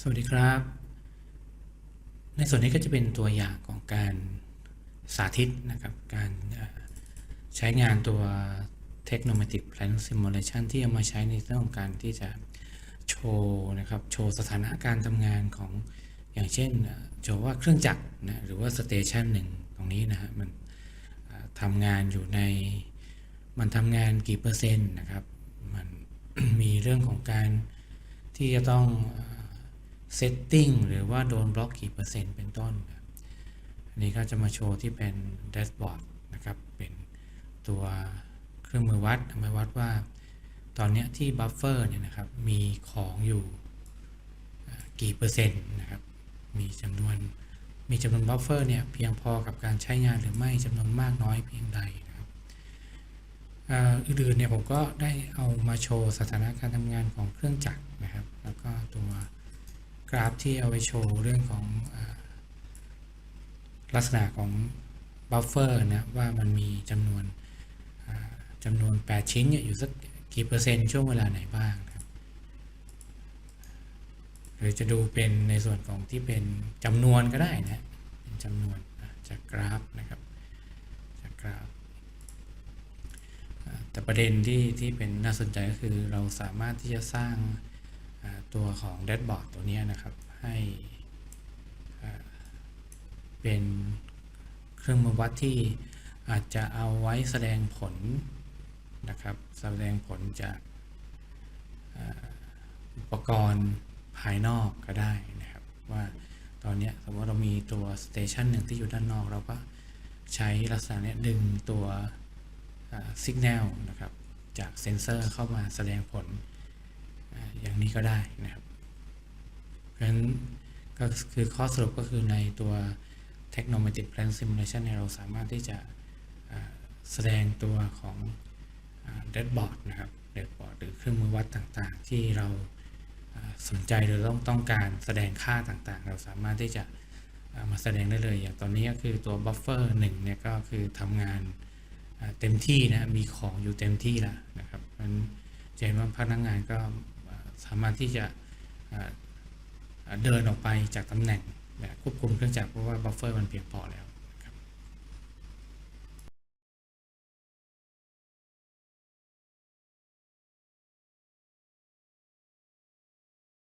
สวัสดีครับ ในส่วนนี้ก็จะเป็นตัวอย่างของการสาธิตนะครับ การใช้งานตัว Technomatic Plan Simulation ที่เอามาใช้ในเรื่องของการที่จะโชว์นะครับ โชว์สถานะการทำงานของอย่างเช่นโชว์ว่าเครื่องจักรนะหรือว่าสเตชันหนึ่งตรงนี้นะฮะมันทำงานอยู่ในมันทำงานกี่เปอร์เซ็นต์นะครับ มันมีเรื่องของการที่จะต้อง ซตติ้งหรือว่าโดนบล็อกกี่เปอร์เซ็นต์เป็นต้นครับอันนี้ก็จะมาโชว์ที่เป็นแดชบอร์ดนะครับเป็นตัวเครื่องมือวัดมาวัดว่า ตอนนี้ที่บัฟเฟอร์เนี่ยนะครับมีของอยู่กี่เปอร์เซ็นต์นะครับมีจำนวนมีจำนวนบัฟเฟอร์เนี่ยเพียงพอกับการใช้งานหรือไม่จำนวนมากน้อยเพียงใดนะครับอื่นๆเนี่ยผมก็ได้เอามาโชว์สถานะการทำงานของเครื่องจักรนะครับ ราฟที่เอาไปโชว์เรื่องของอลักษณะของบัฟเฟอร์นะว่ามันมีจำนวนจำนวน 8 ชิ้นอยู่สักกี่เปอร์เซ็นต์ช่วงเวลาไหนบ้างครับหรือจะดูเป็นในส่วนของที่เป็นจำนวนก็ได้นะเป็นจำนวนจากกราฟนะครับจากกราฟแต่ประเด็นที่ที่เป็นน่าสนใจก็คือเราสามารถที่จะสร้าง ตัวของแดชบอร์ดตัวนี้นะครับให้เป็นเครื่องมือวัดที่อาจจะเอาไว้แสดงผลนะครับแสดงผลจากอุปกรณ์ภายนอกก็ได้นะครับ ว่าตอนนี้สมมติเรามีตัวสเตชันหนึ่งที่อยู่ด้านนอก เราก็ใช้ลักษณะเนี้ยดึงตัวสัญญาณนะครับจากเซนเซอร์เข้ามาแสดงผล อย่างนี้ก็ได้นะครับเพราะฉะนั้นก็คือข้อสรุปก็คือในตัว Technomatic Plan Simulation เนี่ยเราสามารถที่จะแสดงตัวของเดดบอร์ดนะครับเดดบอร์ดหรือเครื่องมือวัดต่างๆ ที่เราสนใจหรือต้องต้องการแสดงค่าต่างๆ เราสามารถที่จะามาแสดงได้เลย อย่างตอนนี้ก็คือตัวบัฟเฟอร์หนึ่งเนี่ยก็คือทำงานเต็มที่นะมีของอยู่เต็มที่ล้วนะครับมันจะเห็นว่าพนักงานก็ สามารถที่จะเดินออกไปจากตำแหน่งแบบควบคุมเครื่องจักรเพราะว่าบัฟเฟอร์มันเพียงพอแล้ว